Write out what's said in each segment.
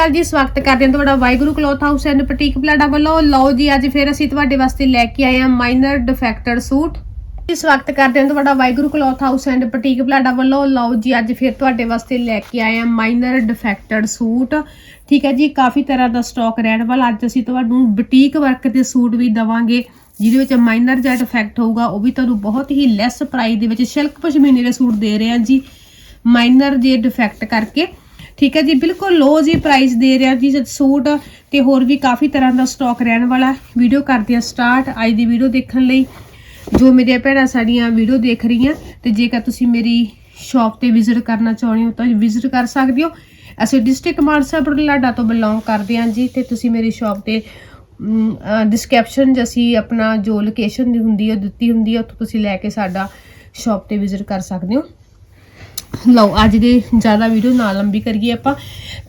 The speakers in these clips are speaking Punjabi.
ਕਾਲ ਜੀ, ਸਵਾਗਤ ਕਰਦੇ ਹਾਂ ਤੁਹਾਡਾ ਵਾਹਿਗੁਰੂ ਕਲੋਥ ਹਾਊਸ ਐਂਡ ਪਟੀਕ ਪਲਾਡਾ ਵੱਲੋਂ। ਲਓ ਜੀ, ਅੱਜ ਫਿਰ ਅਸੀਂ ਤੁਹਾਡੇ ਵਾਸਤੇ ਲੈ ਕੇ ਆਏ ਹਾਂ ਮਾਈਨਰ ਡਿਫੈਕਟਡ ਸੂਟ। ਜੀ, ਸਵਾਗਤ ਕਰਦੇ ਹਾਂ ਤੁਹਾਡਾ ਵਾਹਿਗੁਰੂ ਕਲੋਥ ਹਾਊਸ ਐਂਡ ਪਟੀਕ ਪਲਾਡਾ ਵੱਲੋਂ। ਲਓ ਜੀ, ਅੱਜ ਫਿਰ ਤੁਹਾਡੇ ਵਾਸਤੇ ਲੈ ਕੇ ਆਏ ਹਾਂ ਮਾਈਨਰ ਡਿਫੈਕਟਡ ਸੂਟ। ਠੀਕ ਹੈ ਜੀ, ਕਾਫੀ ਤਰ੍ਹਾਂ ਦਾ ਸਟਾਕ ਰਹਿਣ ਵਾਲਾ। ਅੱਜ ਅਸੀਂ ਤੁਹਾਨੂੰ ਬੁਟੀਕ ਵਰਕ ਦੇ ਸੂਟ ਵੀ ਦਵਾਂਗੇ, ਜਿਹਦੇ ਵਿੱਚ ਮਾਈਨਰ ਜਿਹਾ ਡਿਫੈਕਟ ਹੋਊਗਾ, ਉਹ ਵੀ ਤੁਹਾਨੂੰ ਬਹੁਤ ਹੀ ਲੈਸ ਪ੍ਰਾਈਸ ਦੇ ਵਿੱਚ, ਸਿਲਕ ਪਸ਼ਮੀਨੇ ਦੇ ਸੂਟ ਦੇ ਰਹੇ ਹਾਂ ਜੀ, ਮਾਈਨਰ ਜੇ ਡਿਫੈਕਟ ਕਰਕੇ। ਠੀਕ ਹੈ ਜੀ, ਬਿਲਕੁਲ ਲੋ ਜੀ ਪ੍ਰਾਈਸ ਦੇ ਰਿਹਾ ਜੀ ਸੂਟ ਤੇ ਹੋਰ ਵੀ ਕਾਫੀ ਤਰ੍ਹਾਂ ਦਾ ਸਟਾਕ ਰਹਿਣ ਵਾਲਾ। ਵੀਡੀਓ ਕਰਦੇ ਆ ਸਟਾਰਟ ਅੱਜ ਦੀ ਵੀਡੀਓ ਦੇਖਣ ਲਈ। ਜੋ ਮੇਰੇ ਭੈਣਾਂ ਸਾਡੀਆਂ ਵੀਡੀਓ ਦੇਖ ਰਹੀਆਂ, ਤੇ ਜੇਕਰ ਤੁਸੀਂ ਮੇਰੀ ਸ਼ਾਪ ਤੇ ਵਿਜ਼ਿਟ ਕਰਨਾ ਚਾਹੁੰਦੇ ਹੋ ਤਾਂ ਵਿਜ਼ਿਟ ਕਰ ਸਕਦੇ ਹੋ। ਅਸੀਂ ਡਿਸਟ੍ਰਿਕਟ ਮਾਨਸਾ ਬਰਲਾਡਾ ਤੋਂ ਬਿਲੋਂਗ ਕਰਦੇ ਹਾਂ ਜੀ, ਤੇ ਤੁਸੀਂ ਮੇਰੀ ਸ਼ਾਪ ਤੇ ਡਿਸਕ੍ਰਿਪਸ਼ਨ 'ਚ ਅਸੀਂ ਆਪਣਾ ਜੋ ਲੋਕੇਸ਼ਨ ਹੁੰਦੀ ਹੈ ਦਿੱਤੀ ਹੁੰਦੀ ਹੈ, ਉੱਥੋਂ ਤੁਸੀਂ ਲੈ ਕੇ ਸਾਡਾ ਸ਼ਾਪ ਤੇ ਵਿਜ਼ਿਟ ਕਰ ਸਕਦੇ ਹੋ। ਲਓ, ਅੱਜ ਦੇ ਜ਼ਿਆਦਾ ਵੀਡੀਓ ਨਾ ਲੰਬੀ ਕਰੀਏ ਆਪਾਂ।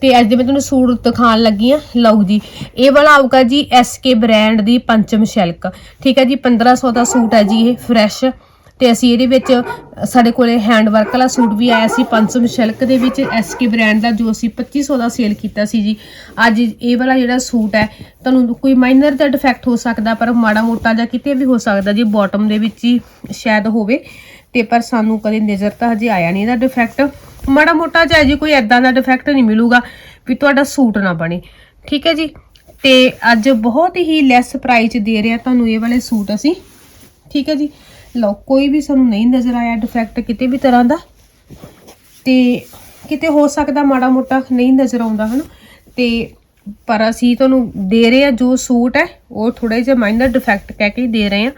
ਤੇ ਅੱਜ ਦੇ ਮੈਂ ਤੁਹਾਨੂੰ ਸੂਟ ਦਿਖਾਉਣ ਲੱਗੀ ਆ ਲਓ ਜੀ, ਇਹ ਵਾਲਾ ਆਊਗਾ ਜੀ SK ਬ੍ਰਾਂਡ ਦੀ ਪੰਚਮ ਸ਼ਿਲਕ। ਠੀਕ ਹੈ ਜੀ 1500 ਦਾ ਸੂਟ ਹੈ ਜੀ ਇਹ ਫਰੈਸ਼ ਤੇ ਅਸੀਂ ਇਹਦੇ ਵਿੱਚ, ਸਾਡੇ ਕੋਲੇ ਹੈਂਡ ਵਰਕ ਵਾਲਾ ਸੂਟ ਵੀ ਆਇਆ ਸੀ ਪੰਚਮ ਸ਼ਿਲਕ ਦੇ ਵਿੱਚ SK ਬ੍ਰਾਂਡ ਦਾ, ਜੋ ਅਸੀਂ 2500 ਦਾ ਸੇਲ ਕੀਤਾ ਸੀ ਜੀ। ਅੱਜ ਇਹ ਵਾਲਾ ਜਿਹੜਾ ਸੂਟ ਹੈ, ਤੁਹਾਨੂੰ ਕੋਈ ਮਾਈਨਰ ਦਾ ਡਿਫੈਕਟ ਹੋ ਸਕਦਾ, ਪਰ ਮਾੜਾ ਮੋਟਾ ਜਾਂ ਕਿਤੇ ਵੀ ਹੋ ਸਕਦਾ ਜੀ ਬਾਟਮ ਦੇ ਵਿੱਚ ਹੀ ਸ਼ਾਇਦ ਹੋਵੇ। ਤੇ ਪਰ ਸਾਨੂੰ ਕਦੇ ਨਜ਼ਰ ਤਾਂ ਹਜੇ ਆਇਆ ਨਹੀਂ ਇਹਦਾ ਡਿਫੈਕਟ ਮਾੜਾ ਮੋਟਾ ਜਿਹਾ ਜੀ ਕੋਈ ਐਦਾਂ ਦਾ ਡਿਫੈਕਟ ਨਹੀਂ ਮਿਲੂਗਾ ਵੀ ਤੁਹਾਡਾ ਸੂਟ ਨਾ ਬਣੇ। ਠੀਕ ਹੈ ਜੀ? ਤੇ ਅੱਜ ਬਹੁਤ ਹੀ ਲੈਸ ਪ੍ਰਾਈਸ ਦੇ ਰਿਹਾ ਤੁਹਾਨੂੰ ਇਹ ਵਾਲੇ ਸੂਟ ਅਸੀਂ। ਠੀਕ ਹੈ ਜੀ? ਲਓ, ਕੋਈ ਵੀ ਸਾਨੂੰ ਨਹੀਂ ਨਜ਼ਰ ਆਇਆ ਡਿਫੈਕਟ ਕਿਤੇ ਵੀ ਤਰ੍ਹਾਂ ਦਾ। ਤੇ ਕਿਤੇ ਹੋ ਸਕਦਾ ਮਾੜਾ ਮੋਟਾ ਨਹੀਂ ਨਜ਼ਰ ਆਉਂਦਾ, ਹਨ? ਤੇ ਪਰ ਅਸੀਂ ਤੁਹਾਨੂੰ ਦੇ ਰਹੇ ਆ ਜੋ ਸੂਟ ਹੈ, ਉਹ ਥੋੜਾ ਜਿਹਾ ਮਾਈਨਰ ਡਿਫੈਕਟ ਕਹਿ ਕੇ ਦੇ ਰਹੇ ਆ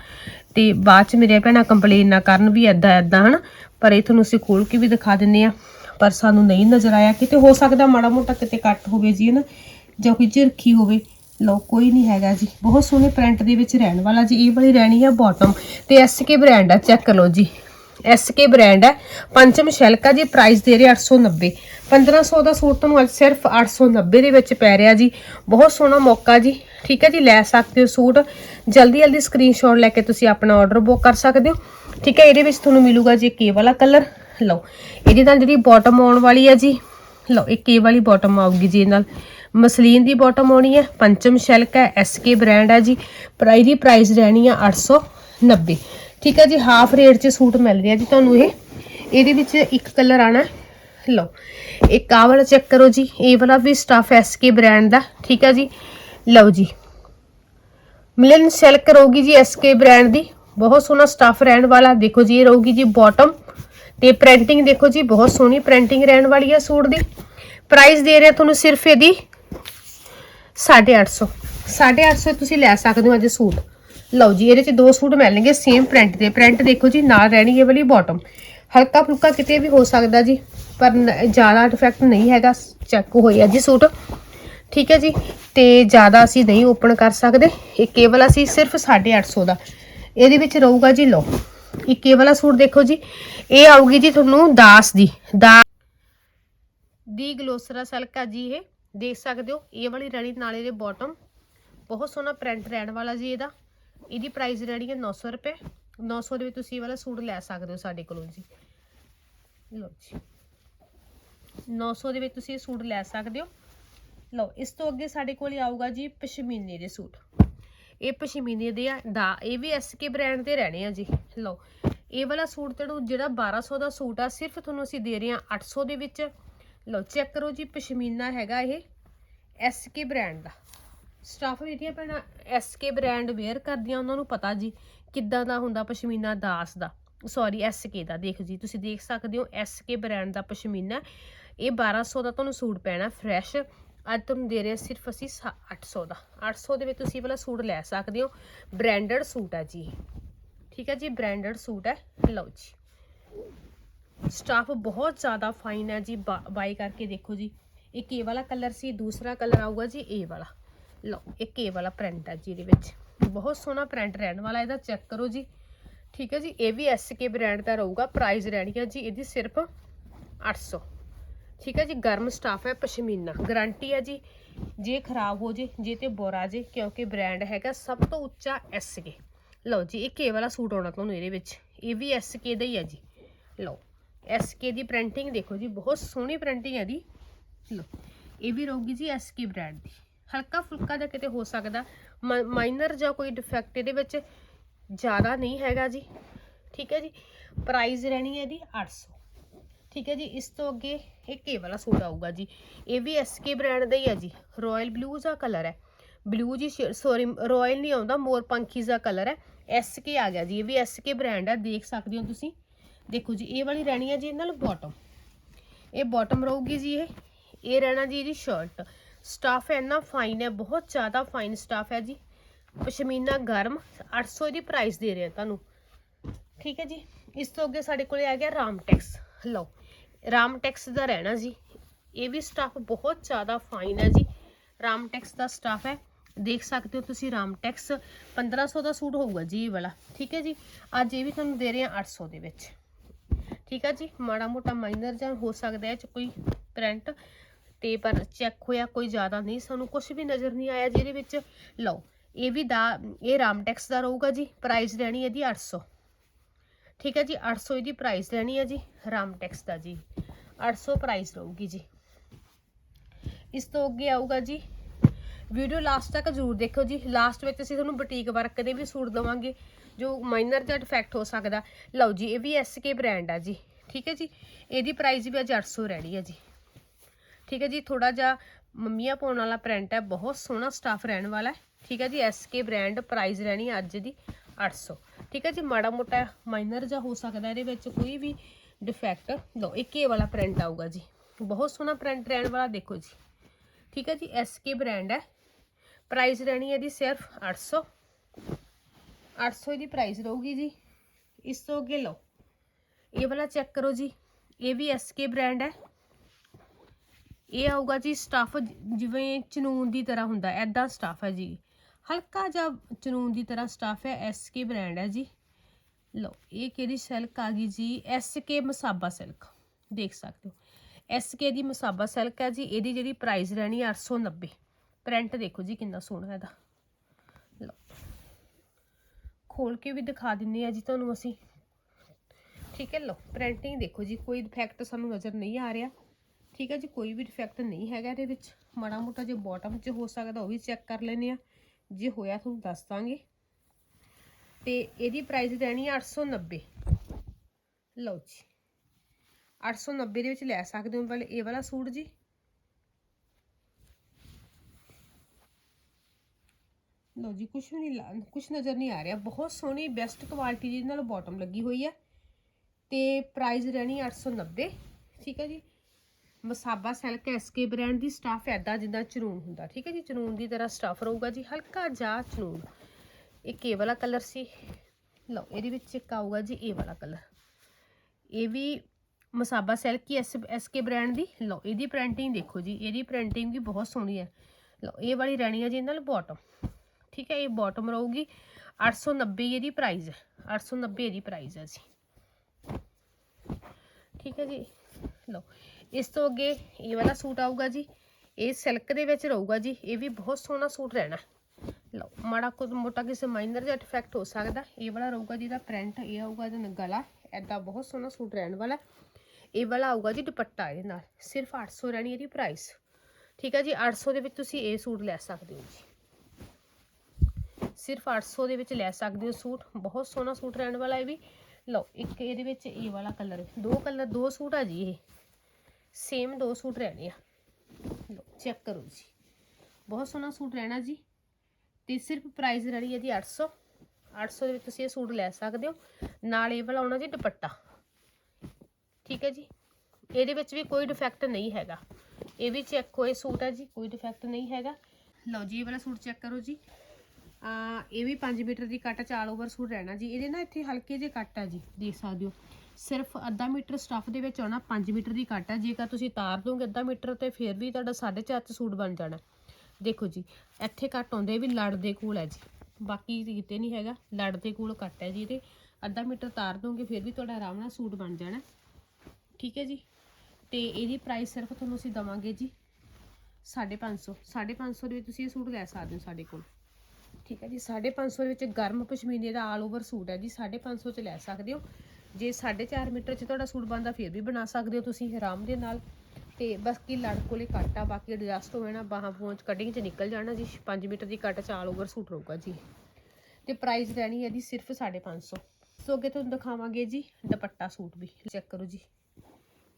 ਤੇ ਬਾਅਦ ਚ ਮੇਰੇ ਭੈਣਾਂ ਕੰਪਲੇਨ ਨਾ ਕਰਨ ਵੀ ਐਦਾਂ ਐਦਾਂ ਹਨ। ਪਰ ਇਹ ਤੁਹਾਨੂੰ ਅਸੀਂ ਖੋਲ ਕੇ ਵੀ ਦਿਖਾ ਦਿੰਨੇ ਆ ਪਰ ਸਾਨੂੰ ਨਹੀਂ ਨਜ਼ਰ ਆਇਆ। ਕਿਤੇ ਹੋ ਸਕਦਾ ਮਾੜਾ ਮੋਟਾ ਕਿਤੇ ਕੱਟ ਹੋਵੇ ਜੀ ਨਾ ਜਾਂ ਕੋਈ ਝਿਰਖੀ ਹੋਵੇ। ਲਓ, ਕੋਈ ਨਹੀਂ ਹੈਗਾ ਜੀ। ਬਹੁਤ ਸੋਹਣੇ ਪ੍ਰਿੰਟ ਦੇ ਵਿੱਚ ਰਹਿਣ ਵਾਲਾ ਜੀ। ਇਹ ਵਾਲੀ ਰਹਿਣੀ ਹੈ ਬਾਟਮ ਤੇ ਐਸਕੇ ਬ੍ਰਾਂਡ ਆ ਚੈੱਕ ਲਓ ਜੀ। ਐਸਕੇ ਬ੍ਰਾਂਡ ਹੈ। ਪੰਚਮ ਸ਼ੈਲਕਾ ਜੀ ਪ੍ਰਾਈਸ ਦੇ ਰਹੇ 890 1500 ਦਾ ਸੂਟ ਤੁਹਾਨੂੰ ਅੱਜ ਸਿਰਫ 890 ਦੇ ਵਿੱਚ ਪੈ ਰਿਹਾ ਜੀ। ਬਹੁਤ ਸੋਹਣਾ ਮੌਕਾ ਜੀ। ਠੀਕ ਹੈ ਜੀ, ਲੈ ਸਕਦੇ ਹੋ ਸੂਟ। ਜਲਦੀ ਜਲਦੀ ਸਕਰੀਨਸ਼ਾਟ ਲੈ ਕੇ ਤੁਸੀਂ ਆਪਣਾ ਆਰਡਰ ਬੁੱਕ ਕਰ ਸਕਦੇ ਹੋ। ਠੀਕ ਹੈ, ਇਹਦੇ ਵਿੱਚ ਤੁਹਾਨੂੰ ਮਿਲੂਗਾ ਜੀ ਕੇ ਵਾਲਾ ਕਲਰ ਲਓ, ਇਹਦੇ ਨਾਲ ਜਿਹੜੀ ਬਾਟਮ ਆਉਣ ਵਾਲੀ ਹੈ ਜੀ। ਲਓ ਇਹ ਕੇ ਵਾਲੀ ਬਾਟਮ ਆਊਗੀ ਜੀ ਇਹ ਨਾਲ। ਮਸਲੀਨ ਦੀ ਬਾਟਮ ਆਉਣੀ ਹੈ। ਪੰਚਮ ਸ਼ੈਲਕ ਹੈ ਐਸਕੇ ਬ੍ਰਾਂਡ ਹੈ ਜੀ। ਪ੍ਰਾਈਸ ਦੀ ਪ੍ਰਾਈਸ ਰਹਿਣੀ ਹੈ 890 ਠੀਕ ਹੈ ਜੀ ਹਾਫ ਰੇਟ 'ਚ ਸੂਟ ਮਿਲ ਰਿਹਾ ਜੀ ਤੁਹਾਨੂੰ ਇਹ। ਇਹਦੇ ਵਿੱਚ ਇੱਕ ਕਲਰ ਆਣਾ ਲਓ, ਇੱਕ ਆਹ ਵਾਲਾ ਚੈੱਕ ਕਰੋ ਜੀ, ਇਹ ਵਾਲਾ ਵੀ ਸਟਫ ਐਸਕੇ ਬ੍ਰਾਂਡ ਦਾ, ਠੀਕ ਹੈ ਜੀ। ਲਓ ਜੀ, ਮਿਲਨ ਸਿਲਕ ਰਹੂਗੀ ਜੀ ਐਸਕੇ ਬ੍ਰਾਂਡ ਦੀ। ਬਹੁਤ ਸੋਹਣਾ ਸਟਫ ਰਹਿਣ ਵਾਲਾ, ਦੇਖੋ ਜੀ, ਇਹ ਰਹੂਗੀ ਜੀ ਬਾਟਮ ਤੇ ਪ੍ਰਿੰਟਿੰਗ ਦੇਖੋ ਜੀ, ਬਹੁਤ ਸੋਹਣੀ ਪ੍ਰਿੰਟਿੰਗ ਰਹਿਣ ਵਾਲੀ ਹੈ ਸੂਟ ਦੀ। ਪ੍ਰਾਈਸ ਦੇ ਰਿਹਾ ਤੁਹਾਨੂੰ ਸਿਰਫ ਇਹਦੀ 850 850 ਤੁਸੀਂ ਲੈ ਸਕਦੇ ਹੋ ਅੱਜ ਸੂਟ। ਲਓ ਜੀ, ਇਹਦੇ ਚ ਦੋ ਸੂਟ ਮਿਲਣਗੇ ਸੇਮ ਪ੍ਰਿੰਟ ਦੇ। ਪ੍ਰਿੰਟ ਦੇਖੋ ਜੀ, ਨਾਲ ਰਹਿਣੀ ਇਹ ਵਾਲੀ ਬਾਟਮ ਹਲਕਾ ਫੁਲਕਾ ਕਿਤੇ ਵੀ ਹੋ ਸਕਦਾ ਜੀ, ਪਰ ਜ਼ਿਆਦਾ ਡਿਫੈਕਟ ਨਹੀਂ ਹੈਗਾ ਚੈੱਕ ਹੋਇਆ ਜੀ ਸੂਟ। ਠੀਕ ਹੈ ਜੀ, ਤੇ ਜ਼ਿਆਦਾ ਅਸੀਂ ਨਹੀਂ ਓਪਨ ਕਰ ਸਕਦੇ। ਇਹ ਕੇਵਲ ਅਸੀਂ ਸਿਰਫ 850 ਦਾ। ਇਹਦੇ ਵਿੱਚ ਰਹੂਗਾ ਜੀ, ਲਓ ਇਹ ਵਾਲਾ ਸੂਟ ਦੇਖੋ ਜੀ। ਇਹ ਆਊਗੀ ਜੀ ਤੁਹਾਨੂੰ ਦਾਸ ਦੀ। ਦਾਸ ਦੀ ਗਲੋਸਰਾ ਸਲਕਾ ਜੀ ਇਹ। ਦੇਖ ਸਕਦੇ ਹੋ, ਇਹ ਵਾਲੀ ਰਣੀ, ਨਾਲੇ ਦੇ ਬਾਟਮ ਬਹੁਤ ਸੋਹਣਾ ਪ੍ਰਿੰਟ ਰਹਿਣ ਵਾਲਾ ਜੀ ਇਹਦਾ। ਇਹਦੀ ਪ੍ਰਾਈਸ ਰਹਿਣੀ ਹੈ 900 ਰੁਪਏ। 900 ਦੇ ਵਿੱਚ ਤੁਸੀਂ ਇਹ ਵਾਲਾ ਸੂਟ ਲੈ ਸਕਦੇ ਹੋ ਸਾਡੇ ਕੋਲੋਂ ਜੀ। ਲਓ ਜੀ। 900 ਦੇ ਵਿੱਚ ਤੁਸੀਂ ਇਹ ਸੂਟ ਲੈ ਸਕਦੇ ਹੋ। ਲਓ, ਇਸ ਤੋਂ ਅੱਗੇ ਸਾਡੇ ਕੋਲ ਆਊਗਾ ਜੀ ਪਸ਼ਮੀਨੇ ਦੇ ਸੂਟ। ਇਹ ਪਸ਼ਮੀਨੇ ਦੇ ਆ, ਦਾ, ਇਹ ਵੀ ਐਸਕੇ ਬ੍ਰਾਂਡ ਦੇ ਰਹਿਣੇ ਆ ਜੀ। ਲਓ, ਇਹ ਵਾਲਾ ਸੂਟ ਤੁਹਾਨੂੰ ਜਿਹੜਾ 1200 ਦਾ ਸੂਟ ਆ, ਸਿਰਫ ਤੁਹਾਨੂੰ ਅਸੀਂ ਦੇ ਰਹੇ ਹਾਂ 800 ਦੇ ਵਿੱਚ। ਲਓ ਚੈੱਕ ਕਰੋ ਜੀ, ਪਸ਼ਮੀਨਾ ਹੈਗਾ ਇਹ ਐਸਕੇ ਬ੍ਰਾਂਡ ਦਾ। ਸਟਾਫ ਜਿਹੜੀਆਂ ਭੈਣਾਂ ਐਸਕੇ ਬ੍ਰਾਂਡ ਵੇਅਰ ਕਰਦੀਆਂ, ਉਹਨਾਂ ਨੂੰ ਪਤਾ ਜੀ ਕਿੱਦਾਂ ਦਾ ਹੁੰਦਾ ਪਸ਼ਮੀਨਾ ਦਾਸ ਦਾ। ਸੌਰੀ ਐਸਕੇ ਦਾ, ਦੇਖ ਜੀ, ਤੁਸੀਂ ਦੇਖ ਸਕਦੇ ਹੋ ਐਸਕੇ ਬ੍ਰਾਂਡ ਦਾ ਪਸ਼ਮੀਨਾ। ਇਹ 1200 ਦਾ ਤੁਹਾਨੂੰ ਸੂਟ ਪੈਣਾ ਫਰੈਸ਼ ਅੱਜ ਤੁਹਾਨੂੰ ਦੇ ਰਹੇ ਹਾਂ ਸਿਰਫ ਅਸੀਂ ਸਾ- 800 ਦਾ। 800 ਦੇ ਵਿੱਚ ਤੁਸੀਂ ਇਹ ਵਾਲਾ ਸੂਟ ਲੈ ਸਕਦੇ ਹੋ। ਬ੍ਰਾਂਡਡ ਸੂਟ ਹੈ ਜੀ ਠੀਕ ਹੈ ਜੀ ਬ੍ਰਾਂਡਡ ਸੂਟ ਹੈ। ਲਓ ਜੀ। ਸਟਾਫ ਬਹੁਤ ਜ਼ਿਆਦਾ ਫਾਈਨ ਹੈ ਜੀ ਬਾਈ ਕਰਕੇ ਦੇਖੋ ਜੀ। ਇੱਕ ਇਹ ਵਾਲਾ ਕਲਰ ਸੀ, ਦੂਸਰਾ ਕਲਰ ਆਊਗਾ ਜੀ, ਇਹ ਵਾਲਾ। ਲਓ, ਇਹ ਕੇ ਵਾਲਾ ਪ੍ਰਿੰਟ ਹੈ ਜੀ ਇਹਦੇ ਵਿੱਚ। ਬਹੁਤ ਸੋਹਣਾ ਪ੍ਰਿੰਟ ਰਹਿਣ ਵਾਲਾ, ਇਹਦਾ ਚੈੱਕ ਕਰੋ ਜੀ। ਠੀਕ ਹੈ ਜੀ, ਇਹ ਵੀ ਐਸਕੇ ਬ੍ਰਾਂਡ ਦਾ ਰਹੂਗਾ ਪ੍ਰਾਈਸ ਰਹਿਣੀ ਹੈ ਜੀ, ਇਹਦੀ ਸਿਰਫ 800 ਠੀਕ ਹੈ ਜੀ, ਗਰਮ ਸਟਾਫ ਹੈ, ਪਸ਼ਮੀਨਾ। ਗਾਰੰਟੀ ਹੈ ਜੀ, ਜੇ ਖਰਾਬ ਹੋ ਜੇ ਜੇ ਤੇ ਬੋਰਾ ਜੇ, ਕਿਉਂਕਿ ਬ੍ਰਾਂਡ ਹੈਗਾ ਸਭ ਤੋਂ ਉੱਚਾ ਐਸਕੇ ਲਓ ਜੀ, ਇਹ ਕੇ ਵਾਲਾ ਸੂਟ ਆਉਣਾ ਤੁਹਾਨੂੰ ਇਹਦੇ ਵਿੱਚ। ਇਹ ਵੀ ਐਸਕੇ ਦਾ ਹੀ ਹੈ ਜੀ। ਲਓ ਐਸਕੇ ਦੀ ਪ੍ਰਿੰਟਿੰਗ ਦੇਖੋ ਜੀ, ਬਹੁਤ ਸੋਹਣੀ ਪ੍ਰਿੰਟਿੰਗ ਹੈ ਦੀ ਲਓ, ਇਹ ਵੀ ਰਹੂਗੀ ਜੀ ਐਸਕੇ ਬ੍ਰਾਂਡ ਦੀ। ਹਲਕਾ ਫੁਲਕਾ ਜਿਹਾ ਕਿਤੇ ਹੋ ਸਕਦਾ। ਮਾਈਨਰ ਜਾਂ ਕੋਈ ਡਿਫੈਕਟ ਇਹਦੇ ਵਿੱਚ ਜ਼ਿਆਦਾ ਨਹੀਂ ਹੈਗਾ ਜੀ। ਠੀਕ ਹੈ ਜੀ? ਪ੍ਰਾਈਸ ਰਹਿਣੀ ਹੈ ਇਹਦੀ 800 ਠੀਕ ਹੈ ਜੀ? ਇਸ ਤੋਂ ਅੱਗੇ ਇਹ ਕੇ ਵਾਲਾ ਸੂਟ ਆਊਗਾ ਜੀ। ਇਹ ਵੀ ਐਸਕੇ ਬ੍ਰਾਂਡ ਦਾ ਹੀ ਹੈ ਜੀ। ਰਾਇਲ ਬਲੂ ਦਾ ਕਲਰ ਹੈ। ਬਲੂ ਜੀ ਸੌਰੀ ਰਾਇਲ ਨਹੀਂ ਆਉਂਦਾ ਮੋਰ ਪੰਖੀ ਦਾ ਕਲਰ ਹੈ। ਐਸਕੇ ਆ ਗਿਆ ਜੀ। ਇਹ ਵੀ ਐਸਕੇ ਬ੍ਰਾਂਡ ਹੈ। ਦੇਖ ਸਕਦੇ ਹੋ ਤੁਸੀਂ। ਦੇਖੋ ਜੀ, ਇਹ ਵਾਲੀ ਰਹਿਣੀ ਹੈ ਜੀ ਇਹਨਾਂ ਨਾਲ ਬਾਟਮ ਇਹ ਬਾਟਮ ਰਹੂਗੀ ਜੀ ਇਹ। ਇਹ ਰਹਿਣਾ ਜੀ ਇਹਦੀ ਸ਼ਰਟ ਸਟਾਫ ਇੰਨਾ ਫਾਈਨ ਹੈ, ਬਹੁਤ ਜ਼ਿਆਦਾ ਫਾਈਨ ਸਟਾਫ ਹੈ ਜੀ। ਪਸ਼ਮੀਨਾ ਗਰਮ 800 ਦੀ ਪ੍ਰਾਈਸ ਦੇ ਰਹੇ ਆ ਤੁਹਾਨੂੰ। ਠੀਕ ਹੈ ਜੀ। ਇਸ ਤੋਂ ਅੱਗੇ ਸਾਡੇ ਕੋਲੇ ਆ ਗਿਆ ਰਾਮਟੈਕਸ ਲਓ ਰਾਮਟੈਕਸ ਦਾ ਰਹਿਣਾ ਜੀ। ਇਹ ਵੀ ਸਟਾਫ ਬਹੁਤ ਜ਼ਿਆਦਾ ਫਾਈਨ ਹੈ ਜੀ। ਰਾਮਟੈਕਸ ਦਾ ਸਟਾਫ ਹੈ। ਦੇਖ ਸਕਦੇ ਹੋ ਤੁਸੀਂ ਰਾਮਟੈਕਸ 1500 ਦਾ ਸੂਟ ਹੋਊਗਾ ਜੀ ਇਹ ਵਾਲਾ। ਠੀਕ ਹੈ ਜੀ। ਅੱਜ ਇਹ ਵੀ ਤੁਹਾਨੂੰ ਦੇ ਰਹੇ ਆ 800 ਦੇ ਵਿੱਚ। ਠੀਕ ਹੈ ਜੀ। ਮਾੜਾ ਮੋਟਾ ਮਾਈਨਰ ਜਾਂ ਹੋ ਸਕਦਾ ਹੈ ਚ ਕੋਈ ਪ੍ਰਿੰਟ ਤੇ ਪਰ ਚੈੱਕ ਹੋਇਆ ਕੋਈ ਜ਼ਿਆਦਾ ਨਹੀਂ, ਸਾਨੂੰ ਕੁਝ ਵੀ ਨਜ਼ਰ ਨਹੀਂ ਆਇਆ ਜਿਹਦੇ ਵਿੱਚ, ਲਓ, ਇਹ ਵੀ ਦਾ, ਇਹ ਰਾਮਟੈਕਸ ਦਾ ਰਹੂਗਾ ਜੀ ਪ੍ਰਾਈਸ ਰਹਿਣੀ ਇਹਦੀ ਜੀ 800 ਠੀਕ ਹੈ ਜੀ 800 ਇਹਦੀ ਪ੍ਰਾਈਸ ਰਹਿਣੀ ਹੈ ਜੀ ਰਾਮਟੈਕਸ ਦਾ ਜੀ। 800 ਪ੍ਰਾਈਸ ਰਹੂਗੀ ਜੀ। ਇਸ ਤੋਂ ਅੱਗੇ ਆਊਗਾ ਜੀ ਵੀਡੀਓ ਲਾਸਟ ਤੱਕ ਜ਼ਰੂਰ ਦੇਖੋ ਜੀ। ਲਾਸਟ ਵਿੱਚ ਅਸੀਂ ਤੁਹਾਨੂੰ ਬੁਟੀਕ ਵਰਕ ਦੇ ਵੀ ਸੂਟ ਦਵਾਂਗੇ, ਜੋ ਮਾਈਨਰ ਜਾਂ ਡਿਫੈਕਟ ਹੋ ਸਕਦਾ। ਲਓ ਜੀ, ਇਹ ਵੀ ਐਸਕੇ ਬ੍ਰਾਂਡ ਆ ਜੀ। ਠੀਕ ਹੈ ਜੀ, ਇਹਦੀ ਪ੍ਰਾਈਸ ਵੀ ਅੱਜ 800 ਰਹਿਣੀ ਹੈ ਜੀ। ਠੀਕ ਹੈ ਜੀ ਥੋੜਾ ਜਿਹਾ ਮੰਮੀਆਂ ਪਾਉਣ ਵਾਲਾ ਪ੍ਰਿੰਟ ਹੈ, ਬਹੁਤ ਸੋਹਣਾ ਸਟਾਫ ਰਹਿਣ ਵਾਲਾ ਹੈ। ਠੀਕ ਹੈ ਜੀ ਐਸਕੇ ਬ੍ਰਾਂਡ ਪ੍ਰਾਈਸ ਰਹਿਣੀ ਅੱਜ ਦੀ 800 ਠੀਕ ਹੈ ਜੀ, ਮਾੜਾ ਮੋਟਾ ਮਾਈਨਰ ਜਾਂ ਹੋ ਸਕਦਾ ਇਹਦੇ ਵਿੱਚ ਕੋਈ ਵੀ ਡਿਫੈਕਟ ਲਓ, ਇੱਕ ਇਹ ਵਾਲਾ ਪ੍ਰਿੰਟ ਆਊਗਾ ਜੀ। ਬਹੁਤ ਸੋਹਣਾ ਪ੍ਰਿੰਟ ਰਹਿਣ ਵਾਲਾ ਦੇਖੋ ਜੀ। ਠੀਕ ਹੈ ਜੀ ਐਸਕੇ ਬ੍ਰਾਂਡ ਹੈ। ਪ੍ਰਾਈਸ ਰਹਿਣੀ ਹੈ ਦੀ ਸਿਰਫ 800 800 ਦੀ ਪ੍ਰਾਈਸ ਰਹੂਗੀ ਜੀ। ਇਸ ਤੋਂ ਅੱਗੇ ਲਓ, ਇਹ ਵਾਲਾ ਚੈੱਕ ਕਰੋ ਜੀ। ਇਹ ਵੀ ਐਸਕੇ ਬ੍ਰਾਂਡ ਹੈ। ਇਹ ਆਊਗਾ ਜੀ ਸਟਾਫ ਜਿਵੇਂ ਚਨੂਨ ਦੀ ਤਰ੍ਹਾਂ ਹੁੰਦਾ ਐਦਾਂ ਸਟਾਫ ਹੈ ਜੀ। ਹਲਕਾ ਜਿਹਾ ਚਨੂਨ ਦੀ ਤਰ੍ਹਾਂ ਸਟਾਫ ਹੈ ਐਸਕੇ ਬ੍ਰਾਂਡ ਹੈ ਜੀ। ਲਓ, ਇਹ ਕਿਹੜੀ ਸਿਲਕ ਆ ਗਈ ਜੀ? ਐਸਕੇ ਮਸਾਬਾ ਸਿਲਕ ਦੇਖ ਸਕਦੇ ਹੋ। ਐਸਕੇ ਦੀ ਮਸਾਬਾ ਸਿਲਕ ਹੈ ਜੀ, ਇਹਦੀ ਜਿਹੜੀ ਪ੍ਰਾਈਸ ਰਹਿਣੀ ਹੈ 890 ਪ੍ਰਿੰਟ ਦੇਖੋ ਜੀ ਕਿੰਨਾ ਸੋਹਣਾ ਇਹਦਾ। ਲਓ, ਖੋਲ ਕੇ ਵੀ ਦਿਖਾ ਦਿੰਨੇ ਆ ਜੀ ਤੁਹਾਨੂੰ ਅਸੀਂ। ਠੀਕ ਹੈ, ਲਓ ਪ੍ਰਿੰਟਿੰਗ ਦੇਖੋ ਜੀ, ਕੋਈ ਡਿਫੈਕਟ ਸਾਨੂੰ ਨਜ਼ਰ ਨਹੀਂ ਆ ਰਿਹਾ। ਠੀਕ ਹੈ ਜੀ, ਕੋਈ ਵੀ ਡਿਫੈਕਟ ਨਹੀਂ ਹੈਗਾ ਇਹਦੇ ਵਿੱਚ। ਮਾੜਾ ਮੋਟਾ ਜੇ ਬਾਟਮ 'ਚ ਹੋ ਸਕਦਾ, ਉਹ ਵੀ ਚੈੱਕ ਕਰ ਲੈਨੇ ਆ ਜੇ ਹੋਇਆ ਤੁਹਾਨੂੰ ਦੱਸ ਦਾਂਗੇ। ਤੇ ਇਹਦੀ ਪ੍ਰਾਈਸ ਰਹਿਣੀ ਹੈ 890 ਲਓ ਜੀ। 890 ਦੇ ਵਿੱਚ ਲੈ ਸਕਦੇ ਹੋ ਵਾਲੇ ਇਹ ਵਾਲਾ ਸੂਟ ਜੀ। ਲਓ ਜੀ ਕੁਝ ਵੀ ਨਹੀਂ ਕੁਝ ਨਜ਼ਰ ਨਹੀਂ ਆ ਰਿਹਾ। ਬਹੁਤ ਸੋਹਣੀ ਬੈਸਟ ਕੁਆਲਿਟੀ ਦੀ ਨਾਲ ਬਾਟਮ ਲੱਗੀ ਹੋਈ ਹੈ ਤੇ ਪ੍ਰਾਈਸ ਰਹਿਣੀ 890 ਠੀਕ ਹੈ ਜੀ। ਮਸਾਬਾ ਸਿਲਕ ਐਸਕੇ ਬ੍ਰਾਂਡ ਦੀ ਸਟਾਫ ਐਦਾ ਜਿੱਦਾਂ ਚਨੂਨ ਹੁੰਦਾ, ਠੀਕ ਹੈ ਜੀ? ਚਨੂਨ ਦੀ ਤਰ੍ਹਾਂ ਸਟਾਫ ਰਹੂਗਾ ਜੀ, ਹਲਕਾ ਜਾ ਚਨੂਨ। ਇੱਕ ਇਹ ਵਾਲਾ ਕਲਰ ਸੀ। ਲਓ, ਇਹਦੇ ਵਿੱਚ ਇੱਕ ਆਊਗਾ ਜੀ, ਇਹ ਵਾਲਾ ਕਲਰ। ਇਹ ਵੀ ਮਸਾਬਾ ਸਿਲਕ ਹੀ ਐਸ ਐਸਕੇ ਬ੍ਰਾਂਡ ਦੀ। ਲਓ, ਇਹਦੀ ਪ੍ਰਿੰਟਿੰਗ ਦੇਖੋ ਜੀ, ਇਹਦੀ ਪ੍ਰਿੰਟਿੰਗ ਵੀ ਬਹੁਤ ਸੋਹਣੀ ਹੈ। ਲਓ, ਇਹ ਵਾਲੀ ਰਹਿਣੀ ਹੈ ਜੀ ਇਹਨਾਂ ਨਾਲ ਬਾਟਮ ਠੀਕ ਹੈ, ਇਹ ਬਾਟਮ ਰਹੂਗੀ। 890 ਇਹਦੀ ਪ੍ਰਾਈਸ ਹੈ। 890 ਇਹਦੀ ਪ੍ਰਾਈਸ ਹੈ ਜੀ। ਠੀਕ ਹੈ ਜੀ? ਲਓ। ਇਸ ਤੋਂ ਅੱਗੇ ਇਹ ਵਾਲਾ ਸੂਟ ਆਊਗਾ ਜੀ। ਇਹ ਸਿਲਕ ਦੇ ਵਿੱਚ ਰਹੂਗਾ ਜੀ। ਇਹ ਵੀ ਬਹੁਤ ਸੋਹਣਾ ਸੂਟ ਰਹਿਣਾ। ਲਓ, ਮਾੜਾ ਕੁ ਮੋਟਾ ਕਿਸੇ ਮਾਈਨਰ ਜਿਹਾ ਡਿਫੈਕਟ ਹੋ ਸਕਦਾ। ਇਹ ਵਾਲਾ ਰਹੂਗਾ ਜਿਹਦਾ ਪ੍ਰਿੰਟ ਇਹ ਆਊਗਾ ਇਹਦਾ ਗਲਾ। ਐਦਾਂ ਬਹੁਤ ਸੋਹਣਾ ਸੂਟ ਰਹਿਣ ਵਾਲਾ। ਇਹ ਵਾਲਾ ਆਊਗਾ ਜੀ ਦੁਪੱਟਾ ਇਹਦੇ ਨਾਲ। ਸਿਰਫ 800 ਰਹਿਣੀ ਇਹਦੀ ਪ੍ਰਾਈਸ ਠੀਕ ਹੈ ਜੀ 800 ਦੇ ਵਿੱਚ ਤੁਸੀਂ ਇਹ ਸੂਟ ਲੈ ਸਕਦੇ ਹੋ ਜੀ। ਸਿਰਫ 800 ਦੇ ਵਿੱਚ ਲੈ ਸਕਦੇ ਹੋ ਸੂਟ। ਬਹੁਤ ਸੋਹਣਾ ਸੂਟ ਰਹਿਣ ਵਾਲਾ ਇਹ ਵੀ। ਲਓ, ਇੱਕ ਇਹਦੇ ਵਿੱਚ ਇਹ ਵਾਲਾ ਕਲਰ ਦੋ ਕਲਰ ਦੋ ਸੂਟ ਆ ਜੀ ਇਹ। ਸੇਮ ਦੋ ਸੂਟ ਰਹਿਣੇ ਆ। ਲਓ ਚੈੱਕ ਕਰੋ ਜੀ। ਬਹੁਤ ਸੋਹਣਾ ਸੂਟ ਰਹਿਣਾ ਜੀ। ਤੇ ਸਿਰਫ ਪ੍ਰਾਈਸ ਰਹਿਣੀ ਹੈ ਜੀ 800 800 ਦੇ ਵਿੱਚ ਤੁਸੀਂ ਇਹ ਸੂਟ ਲੈ ਸਕਦੇ ਹੋ। ਨਾਲ ਇਹ ਵਾਲਾ ਆਉਣਾ ਜੀ ਦੁਪੱਟਾ। ਠੀਕ ਹੈ ਜੀ। ਇਹਦੇ ਵਿੱਚ ਵੀ ਕੋਈ ਡਿਫੈਕਟ ਨਹੀਂ ਹੈਗਾ। ਇਹ ਵੀ ਚੈੱਕ ਹੋਏ ਸੂਟ ਹੈ ਜੀ, ਕੋਈ ਡਿਫੈਕਟ ਨਹੀਂ ਹੈਗਾ। ਲਓ ਜੀ, ਇਹ ਵਾਲਾ ਸੂਟ ਚੈੱਕ ਕਰੋ ਜੀ। ਇਹ ਵੀ 5 ਮੀਟਰ ਦੀ ਕੱਟ ਚਾਲ ਓਵਰ ਸੂਟ ਰਹਿਣਾ ਜੀ। ਇਹਦੇ ਨਾ ਇੱਥੇ ਹਲਕੇ ਜਿਹੇ ਕੱਟ ਆ ਜੀ, ਦੇਖ ਸਕਦੇ ਹੋ। ਸਿਰਫ ਅੱਧਾ ਮੀਟਰ ਸਟਫ ਦੇ ਵਿੱਚ ਆਉਣਾ 5 ਮੀਟਰ ਦੀ ਕੱਟ ਆ। ਜੇਕਰ ਤੁਸੀਂ ਤਾਰ ਦੋਗੇ ਅੱਧਾ ਮੀਟਰ ਤੇ ਫਿਰ ਵੀ ਤੁਹਾਡਾ 4.5 ਚ ਸੂਟ ਬਣ ਜਾਣਾ। ਦੇਖੋ ਜੀ, ਇੱਥੇ ਕੱਟ ਆਉਂਦੇ ਵੀ ਲੜ ਦੇ ਕੋਲ ਹੈ ਜੀ। ਬਾਕੀ ਕਿਤੇ ਨਹੀਂ ਹੈਗਾ, ਲੜ ਦੇ ਕੋਲ ਕੱਟ ਹੈ ਜੀ ਇਹਦੇ। ਅੱਧਾ ਮੀਟਰ ਤਾਰ ਦੋਗੇ, ਫਿਰ ਵੀ ਤੁਹਾਡਾ ਆਰਾਮ ਨਾਲ ਸੂਟ ਬਣ ਜਾਣਾ। ਠੀਕ ਹੈ ਜੀ? ਤੇ ਇਹਦੀ ਪ੍ਰਾਈਸ ਸਿਰਫ ਤੁਹਾਨੂੰ ਅਸੀਂ ਦਵਾਂਗੇ ਜੀ 550 550 ਦੇ ਵਿੱਚ ਤੁਸੀਂ ਇਹ ਸੂਟ ਲੈ ਸਕਦੇ ਹੋ ਸਾਡੇ ਕੋਲ। ਠੀਕ ਹੈ ਜੀ 550 ਦੇ ਵਿੱਚ ਗਰਮ ਪਸ਼ਮੀਨੇ ਦਾ ਆਲ ਓਵਰ ਸੂਟ ਹੈ ਜੀ 550 ਚ ਲੈ ਸਕਦੇ ਹੋ। ਜੇ 4.5 ਮੀਟਰ ਚ ਤੁਹਾਡਾ ਸੂਟ ਬਣਦਾ, ਫਿਰ ਵੀ ਬਣਾ ਸਕਦੇ ਹੋ ਤੁਸੀਂ ਆਰਾਮ ਦੇ ਨਾਲ। ਤੇ ਬਸ ਕੀ ਲੜ ਕੋਲੇ ਕੱਟ ਆ, ਬਾਕੀ ਐਡਜਸਟ ਹੋ ਜਾਣਾ, ਬਾਹਾਂ ਬੂਹਾਂ ਚ ਕਟਿੰਗ ਚ ਨਿਕਲ ਜਾਣਾ ਜੀ 5 ਮੀਟਰ ਦੀ ਕੱਟ 'ਚ ਆਲ ਓਵਰ ਸੂਟ ਰਹੂਗਾ ਜੀ। ਤੇ ਪ੍ਰਾਈਸ ਰਹਿਣੀ ਹੈ ਜੀ ਸਿਰਫ 550 ਸੋ। ਅੱਗੇ ਤੁਹਾਨੂੰ ਦਿਖਾਵਾਂਗੇ ਜੀ ਦੁਪੱਟਾ ਸੂਟ ਵੀ ਚੈੱਕ ਕਰੋ ਜੀ।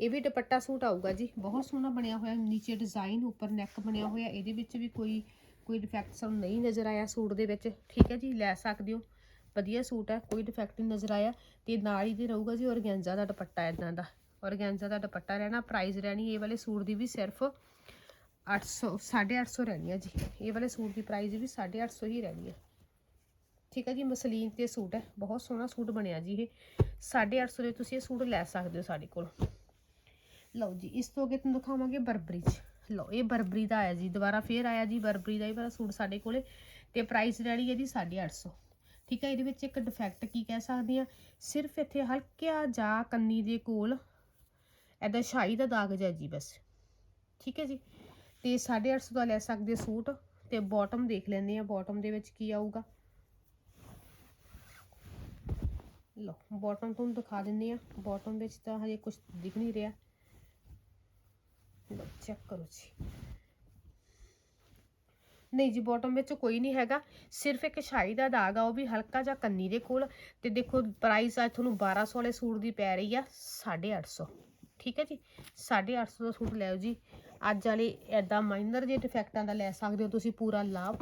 ਇਹ ਵੀ ਦੁਪੱਟਾ ਸੂਟ ਆਊਗਾ ਜੀ, ਬਹੁਤ ਸੋਹਣਾ ਬਣਿਆ ਹੋਇਆ, ਨੀਚੇ ਡਿਜ਼ਾਈਨ ਉੱਪਰ ਨੈਕ ਬਣਿਆ ਹੋਇਆ, ਇਹਦੇ ਵਿੱਚ ਵੀ ਕੋਈ ਕੋਈ ਡਿਫੈਕਟ ਸਾਨੂੰ ਨਹੀਂ ਨਜ਼ਰ ਆਇਆ ਸੂਟ ਦੇ ਵਿੱਚ, ਠੀਕ ਹੈ ਜੀ, ਲੈ ਸਕਦੇ ਹੋ। ਵਧੀਆ ਸੂਟ ਹੈ, ਕੋਈ ਡਿਫੈਕਟ ਨਹੀਂ ਨਜ਼ਰ ਆਇਆ ਤੇ ਨਾਲ ਹੀ ਦੇ ਰਹੂਗਾ ਜੀ ਔਰਗੈਂਜ਼ਾ ਦਾ ਦੁਪੱਟਾ ਇਦਾਂ ਦਾ। ਔਰਗੈਂਜ਼ਾ ਦਾ ਦੁਪੱਟਾ ਰਹਿਣਾ ਪ੍ਰਾਈਸ ਰਹਿਣੀ, ਇਹ ਵਾਲੇ ਸੂਟ ਦੀ ਵੀ ਸਿਰਫ 800 850 ਰਹਿਣੀ ਹੈ ਜੀ। ਇਹ ਵਾਲੇ ਸੂਟ ਦੀ ਪ੍ਰਾਈਸ ਵੀ 850 ਹੀ ਰਹਿਣੀ ਹੈ। ਠੀਕ ਹੈ ਜੀ, ਮਸਲੀਨ ਤੇ ਸੂਟ ਹੈ, ਬਹੁਤ ਸੋਹਣਾ ਸੂਟ ਬਣਿਆ ਜੀ ਇਹ। 850 ਦੇ ਤੁਸੀਂ ਇਹ ਸੂਟ ਲੈ ਸਕਦੇ ਹੋ ਸਾਡੇ ਕੋਲ। ਲਓ ਜੀ, ਇਸ ਤੋਂ ਅੱਗੇ ਤੁਹਾਨੂੰ ਦਿਖਾਵਾਂਗੇ ਬਰਬਰੀ ਚ। ਲਓ, ਇਹ ਬਰਬਰੀ ਦਾ ਆਇਆ ਜੀ, ਦੁਬਾਰਾ ਫੇਰ ਆਇਆ ਜੀ ਬਰਬਰੀ ਦਾ ਹੀ, ਪਰ ਸੂਟ ਸਾਡੇ ਕੋਲੇ ਤੇ ਪ੍ਰਾਈਸ ਰਹਿਣੀ ਹੈ ਜੀ 850 ਠੀਕ ਹੈ, ਇਹਦੇ ਵਿੱਚ ਇੱਕ ਡਿਫੈਕਟ ਕੀ ਕਹਿ ਸਕਦੇ ਆ ਸਿਰਫ ਇੱਥੇ ਹਲਕਿਆ ਜਾ ਕੰਨੀ ਦੇ ਕੋਲ ਐਦਾ ਸ਼ਾਈ ਦਾ ਦਾਗ ਜਿਹਾ ਜੀ ਬਸ। ਠੀਕ ਹੈ ਜੀ, ਤੇ 850 ਦਾ ਲੈ ਸਕਦੇ ਸੂਟ ਤੇ ਬਾਟਮ ਦੇਖ ਲੈਂਦੇ ਆ ਬਾਟਮ ਦੇ ਵਿੱਚ ਕੀ ਆਊਗਾ। ਲਓ ਬਾਟਮ ਤੁਹਾਨੂੰ ਦਿਖਾ ਦਿੰਦੇ ਆ ਬਾਟਮ ਵਿੱਚ ਤਾਂ ਹਜੇ ਕੁਝ ਦਿਖ ਨਹੀਂ ਰਿਹਾ। ਲਓ ਚੈੱਕ ਕਰੋ ਜੀ। ਨਹੀਂ ਜੀ ਬਾਟਮ ਵਿੱਚ ਕੋਈ ਨਹੀਂ ਹੈਗਾ। ਸਿਰਫ ਇੱਕ ਸ਼ਾਈ ਦਾ ਦਾਗ ਆ, ਉਹ ਵੀ ਹਲਕਾ ਜਿਹਾ ਕੰਨੀ ਦੇ ਕੋਲ। ਤੇ ਦੇਖੋ ਪ੍ਰਾਈਸ ਆ, ਤੁਹਾਨੂੰ 1200 ਵਾਲੇ ਸੂਟ ਦੀ ਪੈ ਰਹੀ ਆ 850 ਠੀਕ ਹੈ ਜੀ? 850 ਦਾ ਸੂਟ ਲੈਓ ਜੀ। ਅੱਜ ਵਾਲੇ ਐਦਾਂ ਮਾਈਨਰ ਜੇ ਡਿਫੈਕਟਾਂ ਦਾ ਲੈ ਸਕਦੇ ਹੋ ਤੁਸੀਂ ਪੂਰਾ ਲਾਭ।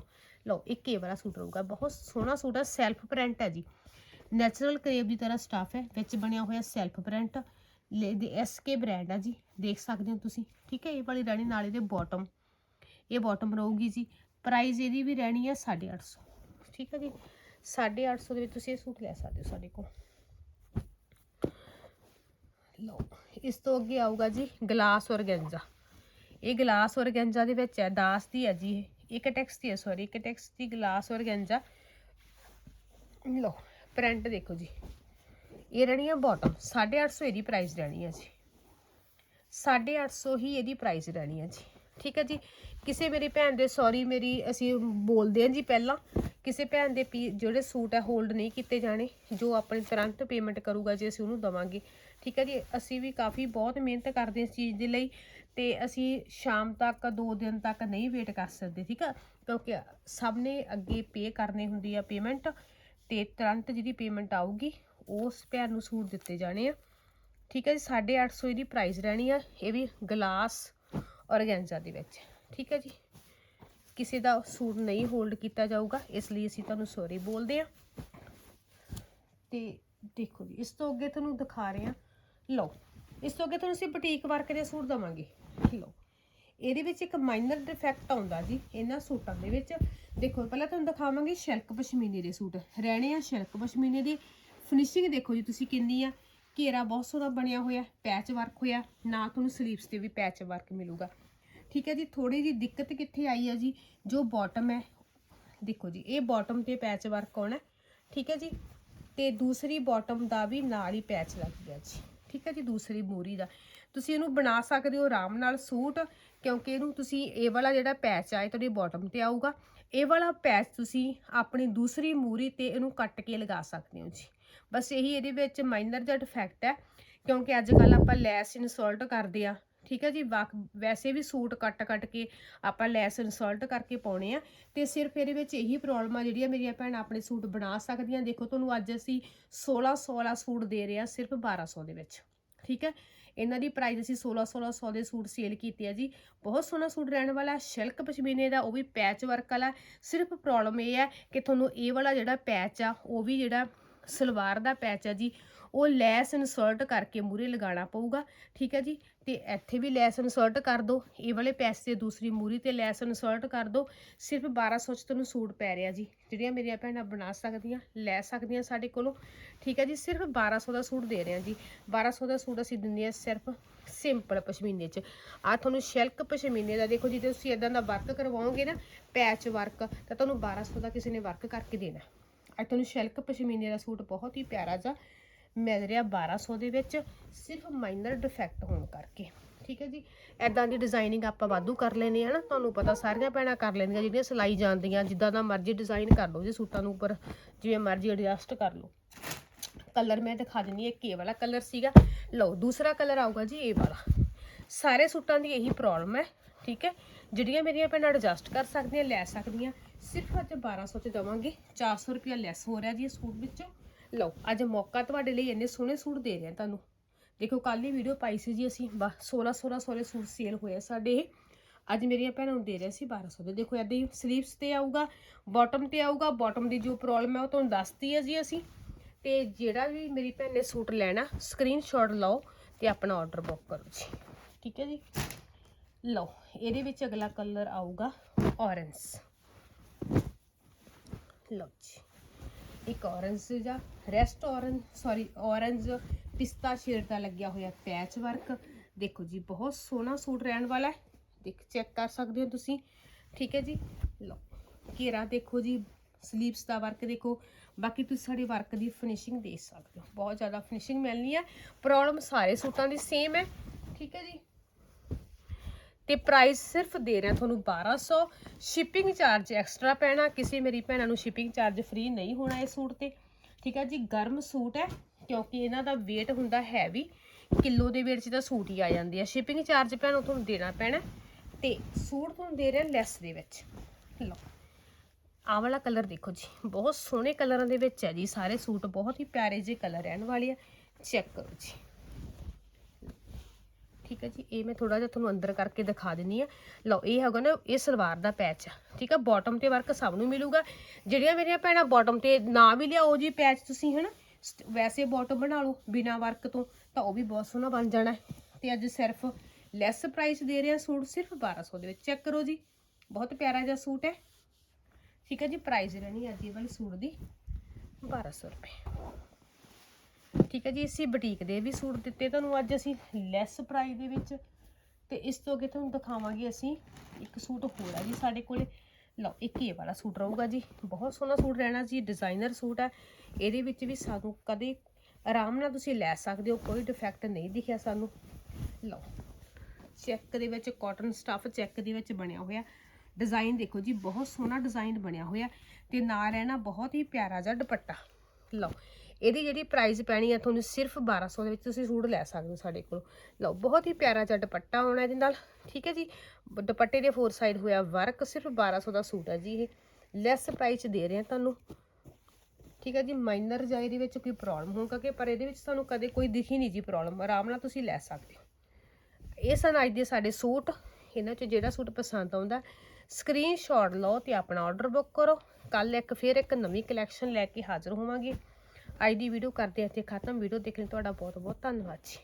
ਲਓ, ਇੱਕ ਇਹ ਵਾਲਾ ਸੂਟ ਰਹੂਗਾ। ਬਹੁਤ ਸੋਹਣਾ ਸੂਟ ਹੈ ਸੈਲਫ ਪ੍ਰਿੰਟ ਹੈ ਜੀ। ਨੈਚੁਰਲ ਕਰੇਬ ਦੀ ਤਰ੍ਹਾਂ ਸਟਾਫ ਹੈ, ਵਿੱਚ ਬਣਿਆ ਹੋਇਆ ਸੈਲਫ ਪ੍ਰਿੰਟ ਦੇ ਐਸਕੇ ਬ੍ਰਾਂਡ ਆ ਜੀ, ਦੇਖ ਸਕਦੇ ਹੋ ਤੁਸੀਂ। ਠੀਕ ਹੈ, ਇਹ ਵਾਲੀ ਰਹਿਣੀ ਨਾਲੇ ਦੇ ਬਾਟਮ ਇਹ ਬਾਟਮ ਰਹੂਗੀ ਜੀ। ਪ੍ਰਾਈਸ ਇਹਦੀ ਵੀ ਰਹਿਣੀ ਹੈ 850 ਠੀਕ ਹੈ ਜੀ 850 ਦੇ ਵਿੱਚ ਤੁਸੀਂ ਇਹ ਸੂਟ ਲੈ ਸਕਦੇ ਹੋ ਸਾਡੇ ਕੋਲ। ਲਓ, ਇਸ ਤੋਂ ਅੱਗੇ ਆਊਗਾ ਜੀ ਗਲਾਸ ਔਰਗੈਂਜ਼ਾ ਇਹ ਗਲਾਸ ਔਰਗੈਂਜ਼ਾ ਦੇ ਵਿੱਚ ਹੈ, ਦਾਸ ਦੀ ਹੈ ਜੀ ਇਹ। ਇੱਕ ਟੈਕਸ ਦੀ ਹੈ ਸੌਰੀ ਇੱਕ ਟੈਕਸ ਦੀ ਗਲਾਸ ਔਰਗੈਂਜ਼ਾ ਲਓ ਪ੍ਰਿੰਟ ਦੇਖੋ ਜੀ। ਇਹ ਰਹਿਣੀ ਹੈ ਬਾਟਮ 850 ਇਹਦੀ ਪ੍ਰਾਈਸ ਰਹਿਣੀ ਹੈ ਜੀ। 850 ਹੀ ਇਹਦੀ ਪ੍ਰਾਈਸ ਰਹਿਣੀ ਹੈ ਜੀ। ਠੀਕ ਹੈ ਜੀ? ਕਿਸੇ ਮੇਰੀ ਭੈਣ ਦੇ ਸੌਰੀ ਮੇਰੀ ਅਸੀਂ ਬੋਲਦੇ ਹਾਂ ਜੀ ਪਹਿਲਾਂ। ਕਿਸੇ ਭੈਣ ਦੇ ਪੀ, ਜਿਹੜੇ ਸੂਟ ਹੈ ਹੋਲਡ ਨਹੀਂ ਕੀਤੇ ਜਾਣੇ, ਜੋ ਆਪਣੀ ਤੁਰੰਤ ਪੇਮੈਂਟ ਕਰੂਗਾ ਜੀ ਅਸੀਂ ਉਹਨੂੰ ਦਵਾਂਗੇ। ਠੀਕ ਹੈ ਜੀ? ਅਸੀਂ ਵੀ ਕਾਫੀ ਬਹੁਤ ਮਿਹਨਤ ਕਰਦੇ ਇਸ ਚੀਜ਼ ਦੇ ਲਈ ਤੇ ਅਸੀਂ ਸ਼ਾਮ ਤੱਕ 2 ਦਿਨ ਤੱਕ ਨਹੀਂ ਵੇਟ ਕਰ ਸਕਦੇ, ਠੀਕ ਆ? ਕਿਉਂਕਿ ਸਭ ਨੇ ਅੱਗੇ ਪੇ ਕਰਨੀ ਹੁੰਦੀ ਆ ਪੇਮੈਂਟ ਤੇ ਤੁਰੰਤ ਜਿਹਦੀ ਪੇਮੈਂਟ ਆਊਗੀ ਉਸ ਭੈਣ ਨੂੰ ਸੂਟ ਦਿੱਤੇ ਜਾਣੇ ਆ। ਠੀਕ ਹੈ ਜੀ 850 ਇਹਦੀ ਪ੍ਰਾਈਸ ਰਹਿਣੀ ਆ, ਇਹ ਵੀ ਗਲਾਸ ਔਰਗੈਂਜ਼ਾ ਦੇ ਵਿੱਚ। ਠੀਕ ਹੈ ਜੀ, ਕਿਸੇ ਦਾ ਸੂਟ ਨਹੀਂ ਹੋਲਡ ਕੀਤਾ ਜਾਊਗਾ, ਇਸ ਲਈ ਅਸੀਂ ਤੁਹਾਨੂੰ ਸੌਰੀ ਬੋਲਦੇ ਆ। ਤੇ ਦੇਖੋ ਜੀ, ਇਸ ਤੋਂ ਅੱਗੇ ਤੁਹਾਨੂੰ ਦਿਖਾ ਰਹੇ ਆ। ਲਓ, ਇਸ ਤੋਂ ਅੱਗੇ ਤੁਹਾਨੂੰ ਅਸੀਂ ਬੁਟੀਕ ਵਰਕ ਦੇ ਸੂਟ ਦਵਾਂਗੇ। ਲਓ, ਇਹਦੇ ਵਿੱਚ ਇੱਕ ਮਾਈਨਰ ਡਿਫੈਕਟ ਆਉਂਦਾ ਜੀ, ਇਹਨਾਂ ਸੂਟਾਂ ਦੇ ਵਿੱਚ। ਦੇਖੋ, ਪਹਿਲਾਂ ਤੁਹਾਨੂੰ ਦਿਖਾਵਾਂਗੇ ਸ਼ਿਲਕ ਪਸ਼ਮੀਨੇ ਦੇ ਸੂਟ। ਰਹਿਣੇ ਆ ਸ਼ਿਲਕ ਪਸ਼ਮੀਨੇ ਦੀ। ਫਿਨਿਸ਼ਿੰਗ ਦੇਖੋ ਜੀ ਤੁਸੀਂ ਕਿੰਨੀ ਆ। ਘੇਰਾ ਬਹੁਤ ਸੋਹਣਾ ਬਣਿਆ ਹੋਇਆ ਪੈਚ ਵਰਕ ਹੋਇਆ ਨਾਲ ਤੁਹਾਨੂੰ ਸਲੀਵਸ ਤੇ ਵੀ ਪੈਚ ਵਰਕ ਮਿਲੂਗਾ। ਠੀਕ ਹੈ ਜੀ ਥੋੜੀ ਜੀ ਦਿੱਕਤ ਕਿੱਥੇ ਆਈ ਹੈ ਜੀ, ਜੋ ਬਾਟਮ ਹੈ, ਦੇਖੋ ਜੀ, ਇਹ ਬਾਟਮ ਤੇ ਪੈਚ ਵਰਕ ਆਉਣਾ ਠੀਕ ਹੈ ਜੀ, ਤੇ ਦੂਸਰੀ ਬਾਟਮ ਦਾ ਵੀ ਨਾਲ ਹੀ ਪੈਚ ਲੱਗ ਗਿਆ ਜੀ। ਠੀਕ ਹੈ ਜੀ, ਦੂਸਰੀ ਮੂਰੀ ਦਾ। ਤੁਸੀਂ ਇਹਨੂੰ ਬਣਾ ਸਕਦੇ ਹੋ ਆਰਾਮ ਨਾਲ ਸੂਟ, ਕਿਉਂਕਿ ਇਹਨੂੰ ਤੁਸੀਂ ਇਹ ਵਾਲਾ ਜਿਹੜਾ ਪੈਚ ਆਏ ਤੁਹਾਡੀ ਬਾਟਮ ਤੇ ਆਊਗਾ। ਇਹ ਵਾਲਾ ਪੈਚ ਤੁਸੀਂ ਆਪਣੀ ਦੂਸਰੀ ਮੂਰੀ ਤੇ ਇਹਨੂੰ ਕੱਟ ਕੇ ਲਗਾ ਸਕਦੇ ਹੋ ਜੀ। ਬਸ ਇਹੀ ਇਹਦੇ ਵਿੱਚ ਮਾਈਨਰ ਜਿਹਾ ਡਿਫੈਕਟ ਹੈ, ਕਿਉਂਕਿ ਅੱਜ ਕੱਲ ਆਪਾਂ ਲੈਸ ਇਨਸਰਟ ਕਰਦੇ ਆ ਠੀਕ ਹੈ ਜੀ? ਵਾਕ- ਵੈਸੇ ਵੀ ਸੂਟ ਕੱਟ ਕੱਟ ਕੇ ਆਪਾਂ ਲੈਸ ਇਨਸਰਟ ਕਰਕੇ ਪਾਉਣੇ ਆ, ਤੇ ਸਿਰਫ ਇਹਦੇ ਵਿੱਚ ਇਹੀ ਪ੍ਰੋਬਲਮ ਆ ਜਿਹੜੀ ਆ ਮੇਰੀਆਂ ਭੈਣਾਂ ਆਪਣੇ ਸੂਟ ਬਣਾ ਸਕਦੀਆਂ। ਦੇਖੋ, ਤੁਹਾਨੂੰ ਅੱਜ ਅਸੀਂ 1600 ਵਾਲਾ ਸੂਟ ਦੇ ਰਹੇ ਆ ਸਿਰਫ 1200 ਦੇ ਵਿੱਚ, ਠੀਕ ਹੈ? ਇਹਨਾਂ ਦੀ ਪ੍ਰਾਈਸ ਅਸੀਂ 16 1600 ਦੇ ਸੂਟ ਸੇਲ ਕੀਤੇ ਆ ਜੀ। ਬਹੁਤ ਸੋਹਣਾ ਸੂਟ ਰਹਿਣ ਵਾਲਾ ਸ਼ਿਲਕ ਪਸ਼ਮੀਨੇ ਦਾ, ਉਹ ਵੀ ਪੈਚ ਵਰਕ ਵਾਲਾ ਸਿਰਫ ਪ੍ਰੋਬਲਮ ਇਹ ਹੈ ਕਿ ਤੁਹਾਨੂੰ ਇਹ ਵਾਲਾ ਜਿਹੜਾ ਪੈਚ ਆ, ਉਹ ਵੀ ਜਿਹੜਾ ਸਲਵਾਰ ਦਾ ਪੈਚ ਆ ਜੀ, ਉਹ ਲੈਸ ਇਨਸਰਟ ਕਰਕੇ ਮੂਰੇ ਲਗਾਉਣਾ ਪਊਗਾ, ਠੀਕ ਹੈ ਜੀ? ਤੇ ਇੱਥੇ ਵੀ ਲੈਸ ਇਨਸਰਟ ਕਰ ਦਿਓ ਇਹ ਵਾਲੇ ਪੈਚ ਤੇ ਦੂਸਰੀ ਮੂਰੀ ਤੇ ਲੈਸ ਇਨਸਰਟ ਕਰ ਦਿਓ ਸਿਰਫ 1200 ਚ ਤੁਹਾਨੂੰ ਸੂਟ ਪੈ ਰਿਹਾ ਜੀ। ਜਿਹੜੀਆਂ ਮੇਰੀਆਂ ਭੈਣਾਂ ਬਣਾ ਸਕਦੀਆਂ, ਲੈ ਸਕਦੀਆਂ ਸਾਡੇ ਕੋਲੋਂ, ਠੀਕ ਹੈ ਜੀ? ਸਿਰਫ 1200 ਦਾ ਸੂਟ ਦੇ ਰਹੇ ਹਾਂ ਜੀ 1200 ਦਾ ਸੂਟ ਅਸੀਂ ਦਿੰਦੇ ਹਾਂ ਸਿਰਫ ਸਿੰਪਲ ਪਸ਼ਮੀਨੇ ਚ। ਆ ਤੁਹਾਨੂੰ ਸ਼ਿਲਕ ਪਸ਼ਮੀਨੇ ਦਾ ਦੇਖੋ, ਜੀ ਜੇ ਤੁਸੀਂ ਇਦਾਂ ਦਾ ਵਰਕ ਕਰਵਾਓਗੇ ਨਾ ਪੈਚ ਵਰਕ ਤਾਂ ਤੁਹਾਨੂੰ 1200 ਦਾ ਕਿਸੇ ਨੇ ਵਰਕ ਕਰਕੇ ਦੇਣਾ। ਅੱਜ ਤੁਹਾਨੂੰ ਸ਼ਿਲਕ ਪਸ਼ਮੀਨੇ ਦਾ ਸੂਟ ਬਹੁਤ ਹੀ ਪਿਆਰਾ ਜਿਹਾ ਮਿਲ ਰਿਹਾ 1200 ਦੇ ਵਿੱਚ, ਸਿਰਫ ਮਾਈਨਰ ਡਿਫੈਕਟ ਹੋਣ ਕਰਕੇ। ਠੀਕ ਹੈ ਜੀ? ਐਦਾਂ ਦੀ ਡਿਜ਼ਾਈਨਿੰਗ ਆਪਾਂ ਵਾਧੂ ਕਰ ਲੈਨੇ ਆ ਨਾ, ਤੁਹਾਨੂੰ ਪਤਾ ਸਾਰੀਆਂ ਭੈਣਾਂ ਕਰ ਲੈਂਦੀਆਂ ਜਿਹੜੀਆਂ ਸਿਲਾਈ ਜਾਂਦੀਆਂ, ਜਿੱਦਾਂ ਦਾ ਮਰਜ਼ੀ ਡਿਜ਼ਾਈਨ ਕਰ ਲਓ, ਜੀ ਸੂਟਾਂ ਨੂੰ ਉੱਪਰ ਜਿਵੇਂ ਮਰਜ਼ੀ ਐਡਜਸਟ ਕਰ ਲਓ। ਕਲਰ ਮੈਂ ਦਿਖਾ ਦਿੰਨੀ ਇੱਕ ਇਹ ਵਾਲਾ ਕਲਰ ਸੀਗਾ। ਲਓ, ਦੂਸਰਾ ਕਲਰ ਆਊਗਾ ਜੀ, ਇਹ ਵਾਲਾ। ਸਾਰੇ ਸੂਟਾਂ ਦੀ ਇਹੀ ਪ੍ਰੋਬਲਮ ਹੈ, ਠੀਕ ਹੈ? ਜਿਹੜੀਆਂ ਮੇਰੀਆਂ ਭੈਣਾਂ ਐਡਜਸਟ ਕਰ ਸਕਦੀਆਂ, ਲੈ ਸਕਦੀਆਂ ਸਿਰਫ ਅੱਜ 1200 ਚ ਦਵਾਂਗੇ। 400 ਰੁਪਿਆ ਲੈਸ ਹੋ ਰਿਹਾ ਜੀ ਇਸ ਸੂਟ ਵਿੱਚੋਂ। ਲਓ, ਅੱਜ ਮੌਕਾ ਤੁਹਾਡੇ ਲਈ ਇੰਨੇ ਸੋਹਣੇ ਸੂਟ ਦੇ ਰਹੇ ਹਾਂ ਤੁਹਾਨੂੰ। ਦੇਖੋ ਕੱਲ ਹੀ ਵੀਡੀਓ ਪਾਈ ਸੀ ਜੀ ਅਸੀਂ। 16 16 16 ਸੂਟ ਸੇਲ ਹੋਏ ਸਾਡੇ ਇਹ। ਅੱਜ ਮੇਰੀਆਂ ਭੈਣਾਂ ਨੂੰ ਦੇ ਰਿਹਾ ਸੀ 1200 ਦੇ। ਦੇਖੋ ਏਦਾਂ ਹੀ ਸਲੀਵਸ ਤੇ ਆਊਗਾ ਬਾਟਮ ਤੇ ਆਊਗਾ ਬਾਟਮ ਦੀ ਜੋ ਪ੍ਰੋਬਲਮ ਹੈ ਉਹ ਤੁਹਾਨੂੰ ਦੱਸਤੀ ਹੈ ਜੀ ਅਸੀਂ। ਤੇ ਜਿਹੜਾ ਵੀ ਮੇਰੀ ਭੈਣ ਨੇ ਸੂਟ ਲੈਣਾ ਸਕਰੀਨਸ਼ਾਟ ਲਓ ਤੇ ਆਪਣਾ ਆਰਡਰ ਬੁੱਕ ਕਰੋ ਜੀ। ਠੀਕ ਹੈ ਜੀ? ਲਓ, ਇਹਦੇ ਵਿੱਚ ਅਗਲਾ ਕਲਰ ਆਊਗਾ ਔਰੈਂਜ ਲਓ ਜੀ ਇੱਕ ਔਰੰਜ ਜਾਂ ਰੈਸਟ ਔਰੰਜ ਸੌਰੀ ਔਰੰਜ ਪਿਸਤਾ ਸ਼ੇਡ ਦਾ ਲੱਗਿਆ ਹੋਇਆ ਪੈਚ ਵਰਕ ਦੇਖੋ ਜੀ, ਬਹੁਤ ਸੋਹਣਾ ਸੂਟ ਰਹਿਣ ਵਾਲਾ ਹੈ। ਦੇਖ ਚੈੱਕ ਕਰ ਸਕਦੇ ਹੋ ਤੁਸੀਂ। ਠੀਕ ਹੈ ਜੀ? ਲਓ, ਘੇਰਾ ਦੇਖੋ ਜੀ ਸਲੀਵਸ ਦਾ ਵਰਕ ਦੇਖੋ। ਬਾਕੀ ਤੁਸੀਂ ਸਾਡੇ ਵਰਕ ਦੀ ਫਿਨਿਸ਼ਿੰਗ ਦੇਖ ਸਕਦੇ ਹੋ। ਬਹੁਤ ਜ਼ਿਆਦਾ ਫਿਨਿਸ਼ਿੰਗ ਮਿਲਣੀ ਹੈ। ਪ੍ਰੋਬਲਮ ਸਾਰੇ ਸੂਟਾਂ ਦੀ ਸੇਮ ਹੈ। ਠੀਕ ਹੈ ਜੀ? ਤੇ ਪ੍ਰਾਈਸ ਸਿਰਫ ਦੇ ਰਿਹਾ ਤੁਹਾਨੂੰ 1200 ਸ਼ਿਪਿੰਗ ਚਾਰਜ ਐਕਸਟਰਾ ਪੈਣਾ, ਕਿਸੇ ਮੇਰੀ ਭੈਣਾਂ ਨੂੰ ਸ਼ਿਪਿੰਗ ਚਾਰਜ ਫ੍ਰੀ ਨਹੀਂ ਹੋਣਾ ਇਹ ਸੂਟ ਤੇ। ਠੀਕ ਹੈ ਜੀ, ਗਰਮ ਸੂਟ ਹੈ, ਕਿਉਂਕਿ ਇਹਨਾਂ ਦਾ weight ਹੁੰਦਾ ਹੈਵੀ ਕਿਲੋ ਦੇ weight 'ਚ ਤਾਂ ਸੂਟ ਹੀ ਆ ਜਾਂਦੇ ਆ। ਸ਼ਿਪਿੰਗ ਚਾਰਜ ਭੈਣੋ ਤੁਹਾਨੂੰ ਦੇਣਾ ਪੈਣਾ ਤੇ ਸੂਟ ਤੁਹਾਨੂੰ ਦੇ ਰਿਹਾ ਲੈਸ ਦੇ ਵਿੱਚ। ਲਓ, ਆਹ ਵਾਲਾ ਕਲਰ ਦੇਖੋ ਜੀ, ਬਹੁਤ ਸੋਹਣੇ ਕਲਰਾਂ ਦੇ ਵਿੱਚ ਹੈ ਜੀ। ਸਾਰੇ ਸੂਟ ਬਹੁਤ ਹੀ ਪਿਆਰੇ ਜਿਹੇ ਕਲਰ ਰਹਿਣ ਵਾਲੇ ਆ। ਚੈੱਕ ਕਰੋ ਜੀ। ਠੀਕ ਹੈ ਜੀ, ਇਹ ਮੈਂ ਥੋੜਾ ਜਿਹਾ ਤੁਹਾਨੂੰ ਅੰਦਰ ਕਰਕੇ ਦਿਖਾ ਦਿੰਨੀ ਆ ਲਓ, ਇਹ ਹੈਗਾ ਨਾ, ਇਹ ਸਲਵਾਰ ਦਾ ਪੈਚ ਆ, ਠੀਕ ਆ? ਬਾਟਮ ਤੇ ਵਰਕ ਸਭ ਨੂੰ ਮਿਲੂਗਾ। ਜਿਹੜੀਆਂ ਮੇਰੀਆਂ ਭੈਣਾਂ ਬਾਟਮ ਤੇ ਨਾ ਵੀ ਲਿਆ ਉਹ ਜੀ ਪੈਚ ਤੁਸੀਂ, ਹਨਾ? ਸਟ- ਵੈਸੇ ਬਾਟਮ ਬਣਾ ਲਓ ਬਿਨਾ ਵਰਕ ਤੋਂ, ਤਾਂ ਉਹ ਵੀ ਬਹੁਤ ਸੋਹਣਾ ਬਣ ਜਾਣਾ ਹੈ। ਤੇ ਅੱਜ ਸਿਰਫ ਲੈਸ ਪ੍ਰਾਈਸ ਦੇ ਰਿਹਾ ਸੂਟ ਸਿਰਫ 1200 ਦੇ ਵਿੱਚ। ਚੈੱਕ ਕਰੋ ਜੀ, ਬਹੁਤ ਪਿਆਰਾ ਜਿਹਾ ਸੂਟ ਹੈ। ਠੀਕ ਹੈ ਜੀ ਪ੍ਰਾਈਸ ਰਹਿਣੀ ਅੱਜ ਇਹ ਵਾਲੇ ਸੂਟ ਦੀ 1200 ਰੁਪਏ। ਠੀਕ ਹੈ ਜੀ, ਅਸੀਂ ਬੁਟੀਕ ਦੇ ਵੀ ਸੂਟ ਦਿੱਤੇ, ਤੁਹਾਨੂੰ ਅੱਜ ਅਸੀਂ ਲੈਸ ਪ੍ਰਾਈਸ ਦੇ ਵਿੱਚ ਤੇ ਇਸ ਤੋਂ ਅੱਗੇ ਤੁਹਾਨੂੰ ਦਿਖਾਵਾਂਗੇ ਅਸੀਂ ਇੱਕ ਸੂਟ ਹੋਰ ਹੈ ਜੀ ਸਾਡੇ ਕੋਲੇ। ਲਓ, ਇੱਕ ਇਹ ਵਾਲਾ ਸੂਟ ਰਹੂਗਾ ਜੀ, ਬਹੁਤ ਸੋਹਣਾ ਸੂਟ ਰਹਿਣਾ ਜੀ ਡਿਜ਼ਾਈਨਰ ਸੂਟ ਹੈ ਇਹਦੇ ਵਿੱਚ ਵੀ ਸਾਨੂੰ ਕਦੇ ਆਰਾਮ ਨਾਲ ਤੁਸੀਂ ਲੈ ਸਕਦੇ ਹੋ, ਕੋਈ ਡਿਫੈਕਟ ਨਹੀਂ ਦਿਖਿਆ ਸਾਨੂੰ। ਲਓ ਚੈੱਕ ਦੇ ਵਿੱਚ ਕਾਟਨ ਸਟੱਫ ਚੈੱਕ ਦੇ ਵਿੱਚ ਬਣਿਆ ਹੋਇਆ। ਡਿਜ਼ਾਈਨ ਦੇਖੋ ਜੀ, ਬਹੁਤ ਸੋਹਣਾ ਡਿਜ਼ਾਈਨ ਬਣਿਆ ਹੋਇਆ ਤੇ ਨਾਲ ਰਹਿਣਾ ਬਹੁਤ ਹੀ ਪਿਆਰਾ ਜਿਹਾ ਦੁਪੱਟਾ। ਲਓ ਇਹਦੀ ਜਿਹੜੀ ਪ੍ਰਾਈਸ ਪੈਣੀ ਆ ਤੁਹਾਨੂੰ ਸਿਰਫ 1200 ਦੇ ਵਿੱਚ ਤੁਸੀਂ ਸੂਟ ਲੈ ਸਕਦੇ ਹੋ ਸਾਡੇ ਕੋਲ। ਲਓ, ਬਹੁਤ ਹੀ ਪਿਆਰਾ ਜਿਹਾ ਦੁਪੱਟਾ ਆਉਣਾ ਇਹਦੇ ਨਾਲ, ਠੀਕ ਹੈ ਜੀ? ਦੁਪੱਟੇ ਦੇ ਫੋਰ ਸਾਈਡ ਹੋਇਆ ਵਰਕ ਸਿਰਫ 1200 ਦਾ ਸੂਟ ਹੈ ਜੀ ਇਹ। ਲੈਸ ਪ੍ਰਾਈਸ ਦੇ ਰਹੇ ਹਾਂ ਤੁਹਾਨੂੰ। ਠੀਕ ਹੈ ਜੀ? ਮਾਈਨਰ ਜਾਂ ਇਹਦੇ ਵਿੱਚ ਕੋਈ ਪ੍ਰੋਬਲਮ ਹੋਊਗਾ ਕਿ ਪਰ ਇਹਦੇ ਵਿੱਚ ਤੁਹਾਨੂੰ ਕਦੇ ਕੋਈ ਦਿਖੀ ਨਹੀਂ ਜੀ ਪ੍ਰੋਬਲਮ ਆਰਾਮ ਨਾਲ ਤੁਸੀਂ ਲੈ ਸਕਦੇ ਹੋ। ਇਹ ਸਨ ਅੱਜ ਦੇ ਸਾਡੇ ਸੂਟ। ਇਹਨਾਂ 'ਚ ਜਿਹੜਾ ਸੂਟ ਪਸੰਦ ਆਉਂਦਾ ਸਕਰੀਨਸ਼ਾਟ ਲਓ ਤੇ ਆਪਣਾ ਆਰਡਰ ਬੁੱਕ ਕਰੋ। ਕੱਲ ਇੱਕ, ਫਿਰ ਇੱਕ ਨਵੀਂ ਕਲੈਕਸ਼ਨ ਲੈ ਕੇ ਹਾਜ਼ਰ ਹੋਵਾਂਗੇ। ਅੱਜ ਦੀ ਵੀਡੀਓ ਕਰਦੇ ਹਾਂ ਇੱਥੇ ਖਤਮ ਵੀਡੀਓ ਦੇਖਣ ਲਈ ਤੁਹਾਡਾ ਬਹੁਤ ਬਹੁਤ ਧੰਨਵਾਦ ਜੀ।